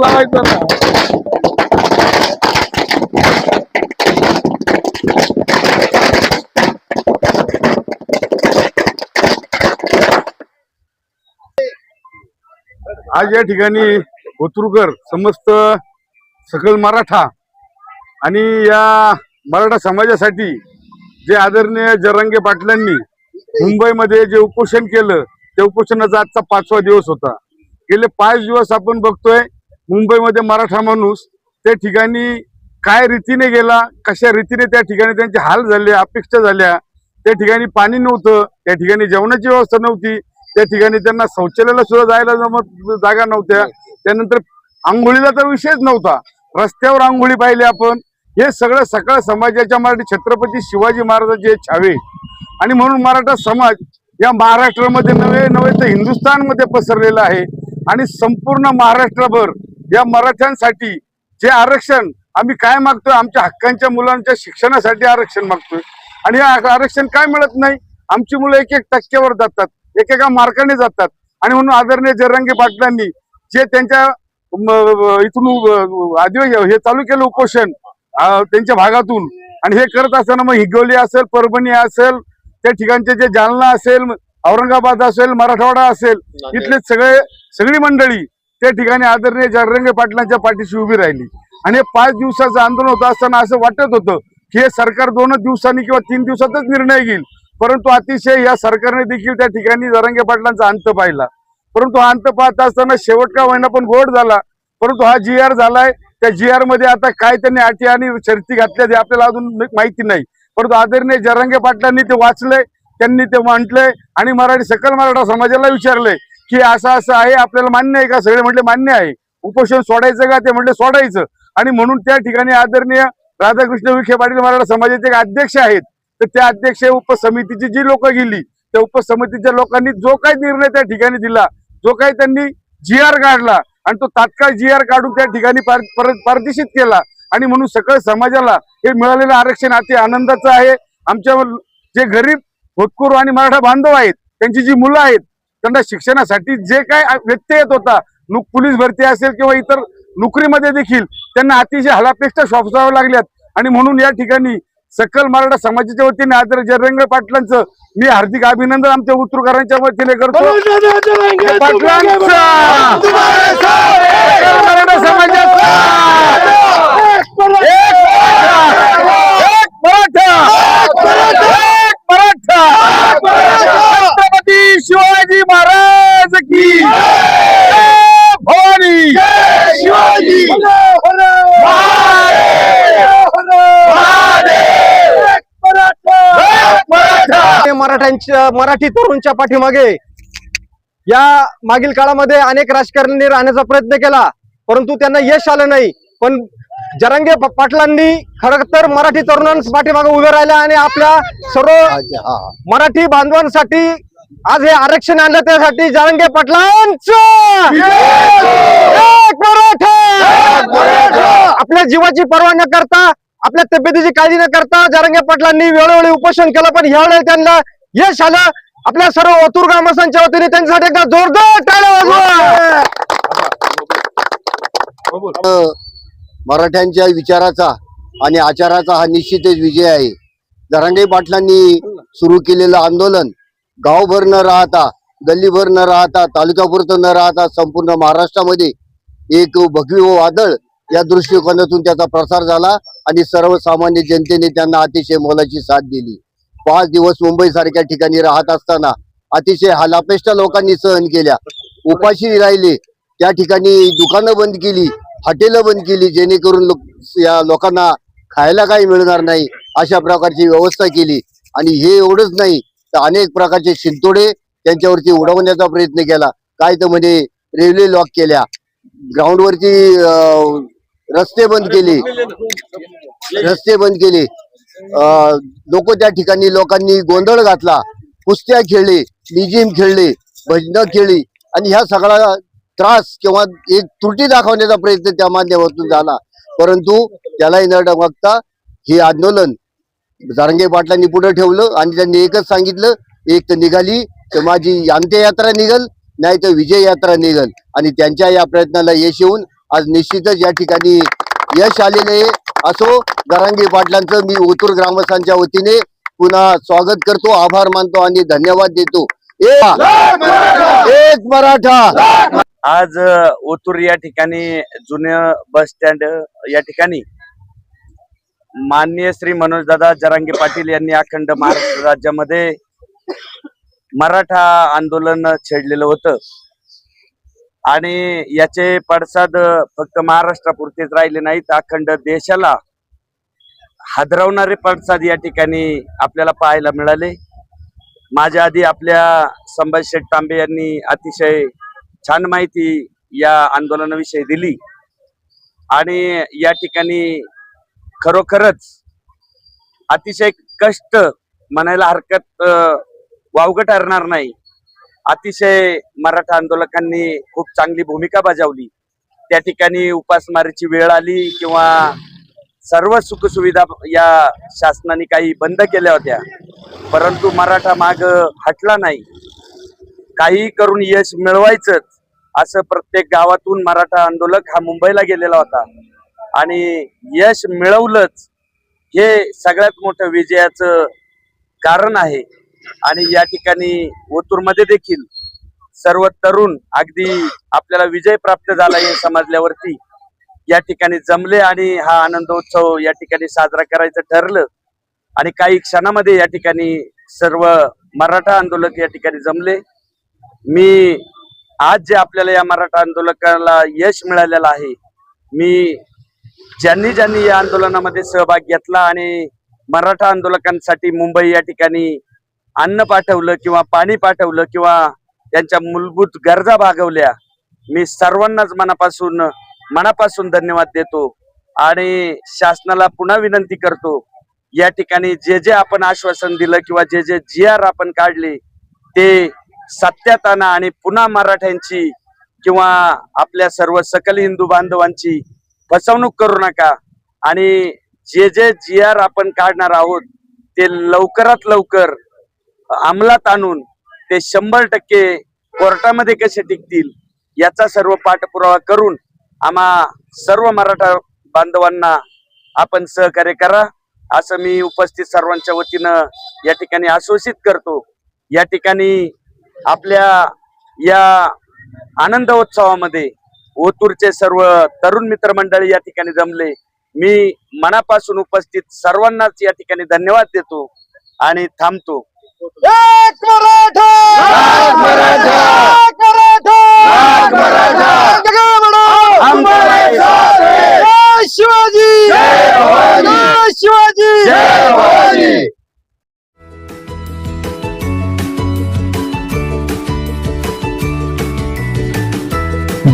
हात आज या ठिकाणी ओतुरकर समस्त सकल मराठा आणि या मराठा समाजासाठी जे आदरणीय जरंगे पाटलांनी मुंबईमध्ये जे उपोषण केलं त्या उपोषणाचा आजचा पाचवा दिवस होता. गेले पाच दिवस आपण बघतोय मुंबईमध्ये मराठा माणूस त्या ठिकाणी काय रीतीने गेला कशा रीतीने त्या ठिकाणी त्यांचे हाल झाले अपेक्षा झाल्या त्या ठिकाणी पाणी नव्हतं त्या ठिकाणी जेवणाची व्यवस्था नव्हती त्या ठिकाणी त्यांना शौचालयाला सुद्धा जायला जमत जागा नव्हत्या. त्यानंतर आंघोळीला तर विषयच नव्हता. रस्त्यावर आंघोळी पाहिली आपण. हे सगळं सकाळ समाजाच्या मराठी छत्रपती शिवाजी महाराजांचे छावे. आणि म्हणून मराठा समाज या महाराष्ट्रामध्ये नव्हे नव्हे तर हिंदुस्थानमध्ये पसरलेला आहे. आणि संपूर्ण महाराष्ट्रभर या मराठ्यांसाठी जे आरक्षण आम्ही काय मागतोय? आमच्या हक्कांच्या मुलांच्या शिक्षणासाठी आरक्षण मागतोय. आणि हे आरक्षण काय मिळत नाही? आमची मुलं एक एक टक्क्यावर जातात एकेका मार्काने जातात. आणि म्हणून आदरणीय जयरंगे पाटलांनी जे त्यांच्या इथून आदिवासी हे चालू केलं उपोषण त्यांच्या भागातून आणि हे करत असताना मग हिगोली असेल परभणी असेल त्या ठिकाणचे जे जालना असेल औरंगाबाद असेल मराठवाडा असेल इथले सगळे सगळी मंडळी त्या ठिकाणी आदरणीय जयरंगे पाटलांच्या पाठीशी उभी राहिली. आणि पाच दिवसाचं आंदोलन होतं असताना असं वाटत होतं की हे सरकार दोनच दिवसांनी किंवा तीन दिवसातच निर्णय घेईल. परंतु अतिशय या सरकारने देखील त्या ठिकाणी जरंगे पाटलांचा अंत पाहिला. परंतु अंत पाहत असताना शेवट का महिना पण गोड झाला. परंतु हा जी आर झालाय. त्या जी आरमध्ये आता काय त्यांनी अटी आणि शर्ती घातल्या ते आपल्याला अजून माहिती नाही. परंतु आदरणीय जरंगे पाटलांनी ते वाचलंय त्यांनी ते म्हटलंय आणि मराठी सकल मराठा समाजाला विचारलंय. की असं असं आहे आपल्याला मान्य आहे का? सगळे म्हटले मान्य आहे. उपोषण सोडायचं का? ते म्हटले सोडायचं. आणि म्हणून त्या ठिकाणी आदरणीय राधाकृष्ण विखे पाटील मराठा समाजाचे अध्यक्ष आहेत. तर त्या अध्यक्ष उपसमितीची जी लोक गेली त्या उपसमितीच्या लोकांनी जो काही निर्णय त्या ठिकाणी दिला जो काही त्यांनी जी आर काढला आणि तो तात्काळ जी आर काढून त्या ठिकाणी पार- केला. आणि म्हणून सकळ समाजाला हे मिळालेलं आरक्षण अति आनंदाचं आहे. आमच्या जे गरीब होतकरू आणि मराठा बांधव आहेत त्यांची जी मुलं आहेत त्यांना शिक्षणासाठी जे काय व्यत्यय येत होता नुक पोलीस भरती असेल किंवा इतर नोकरीमध्ये देखील त्यांना अतिशय हलापेक्षा सोपसाव्या लागल्यात. आणि म्हणून या ठिकाणी सकल मराठा समाजाच्या वतीने आदर जयरंग पाटलांचं मी हार्दिक अभिनंदन आमच्या उतरूकरांच्या वतीने करतो. मराठा समाजाचा एक मराठा एक मराठा छत्रपती शिवाजी महाराज की जय भवानी। शिवाजी। ते मराठ्यांच्या मराठी तरुणच्या पाठीमागे या मागील काळामध्ये अनेक राजकारण्यांनी राहण्याचा प्रयत्न केला परंतु त्यांना यश आलं नाही. पण जरांगे पाटलांनी खरं तर मराठी तरुणांच्या पाठीमागे उभे राहिल्या आणि आपल्या सर्व मराठी बांधवांसाठी आज हे आरक्षण आणलं त्यासाठी जरांगे पाटलांचं! आपल्या जीवाची पर्वा न करता आपल्या तब्येतीची काळजी न करता जरांगे पाटलांनी वेळोवेळी उपोषण केलं पण यावेळी त्यांना यश आलं. आपल्या सर्व ओतूर ग्रामस्थांच्या वतीने त्यांच्यासाठी एकदा जोरदार टाळ्या वाजवा! मराठ्यांच्या विचाराचा आणि आचाराचा हा निश्चितच विजय आहे. जरांगे पाटलांनी सुरू केलेलं आंदोलन गावभर न राहता गल्लीभर न राहता तालुक्यापुरतं न राहता संपूर्ण महाराष्ट्रामध्ये एक भगवी वादळ या दृष्टिकोनातून त्याचा प्रसार झाला आणि सर्वसामान्य जनतेने त्यांना अतिशय मोलाची साथ दिली. पाच दिवस मुंबई सारख्या ठिकाणी राहत असताना अतिशय हालापेष्टा लोकांनी सहन केल्या. उपाशी राहिले त्या ठिकाणी दुकानं बंद केली हॉटेलं बंद केली जेणेकरून लोक या लोकांना खायला काही मिळणार नाही अशा प्रकारची व्यवस्था केली. आणि हे एवढंच नाही तर अनेक प्रकारचे शिंतोडे त्यांच्यावरती उडवण्याचा प्रयत्न केला. काय तर म्हणजे रेल्वे लॉक केल्या. ग्राउंडवरती रस्ते बंद केले. रस्ते बंद केले. लोक त्या ठिकाणी लोकांनी गोंधळ घातला. कुस्त्या खेळले निजिम खेळले भजनं खेळली. आणि ह्या सगळा त्रास किंवा एक त्रुटी दाखवण्याचा प्रयत्न त्या माध्यमातून झाला. परंतु त्यालाही न डगमगता हे आंदोलन जारंगे पाटलांनी पुढे ठेवलं आणि त्यांनी एकच सांगितलं एक तर निघाली तर माझी अंत्ययात्रा निघल नाही तर विजय यात्रा निघल. आणि त्यांच्या या प्रयत्नाला यश येऊन आज निश्चितच या ठिकाणी यश आलेलं आहे. असो गरांगे पाटलांचं मी ओतूर ग्रामस्थांच्या वतीने पुन्हा स्वागत करतो आभार मानतो आणि धन्यवाद देतो. एक मराठा! आज ओतूर या ठिकाणी जुन्या बस स्टँड या ठिकाणी माननीय श्री मनोजदादा जरांगे पाटील यांनी अखंड महाराष्ट्र राज्यामध्ये मराठा आंदोलन छेडलेलं होतं. आणि याचे पडसाद फक्त महाराष्ट्रापुरतेच राहिले नाहीत अखंड देशाला हादरवणारे पडसाद या ठिकाणी आपल्याला पाहायला मिळाले. माझ्या आधी आपल्या संभाजी शेठ तांबे यांनी अतिशय छान माहिती या आंदोलनाविषयी दिली. आणि या ठिकाणी खरोखरच अतिशय कष्ट म्हणायला हरकत वावग वावगं ठरणार नाही. अतिशय मराठा आंदोलकांनी खूप चांगली भूमिका बजावली. त्या ठिकाणी उपासमारीची वेळ आली किंवा सर्व सुखसुविधा या शासनाने काही बंद केल्या होत्या. परंतु मराठा माग हटला नाही. काही करून यश मिळवायचंच असं प्रत्येक गावातून मराठा आंदोलक हा मुंबईला गेलेला होता. आणि यश मिळवलंच हे सगळ्यात मोठं विजयाचं कारण आहे. आणि या ठिकाणी ओतूरमध्ये देखील सर्व तरुण अगदी आपल्याला विजय प्राप्त झाला हे समजल्यावरती या ठिकाणी जमले आणि हा आनंदोत्सव या ठिकाणी साजरा करायचं ठरलं. आणि काही क्षणामध्ये या ठिकाणी सर्व मराठा आंदोलक या ठिकाणी जमले. मी आज जे आपल्याला या मराठा आंदोलकाला यश मिळालेलं आहे मी ज्यांनी ज्यांनी या आंदोलनामध्ये सहभाग घेतला आणि मराठा आंदोलकांसाठी मुंबई या ठिकाणी अन्न पाठवलं किंवा पाणी पाठवलं किंवा त्यांच्या मूलभूत गरजा भागवल्या मी सर्वांनाच मनापासून मनापासून धन्यवाद देतो आणि शासनाला पुन्हा विनंती करतो या ठिकाणी जे जे आपण आश्वासन दिलं किंवा जे जे जी आर आपण काढले ते सत्यात आणा आणि पुन्हा मराठ्यांची किंवा आपल्या सर्व सकल हिंदू बांधवांची फसवणूक करू नका. आणि जे जे जी आर आपण काढणार आहोत ते लवकरात लवकर अंमलात आणून ते शंभर टक्के कोर्टामध्ये कसे टिकतील याचा सर्व पाठपुरावा करून आम्हा सर्व मराठा बांधवांना आपण सहकार्य करा. असं मी उपस्थित सर्वांच्या वतीनं या ठिकाणी आश्वासित करतो. या ठिकाणी आपल्या या आनंदोत्सवामध्ये ओतूरचे सर्व तरुण मित्रमंडळी या ठिकाणी जमले. मी मनापासून उपस्थित सर्वांनाच या ठिकाणी धन्यवाद देतो आणि थांबतो. एक मराठा!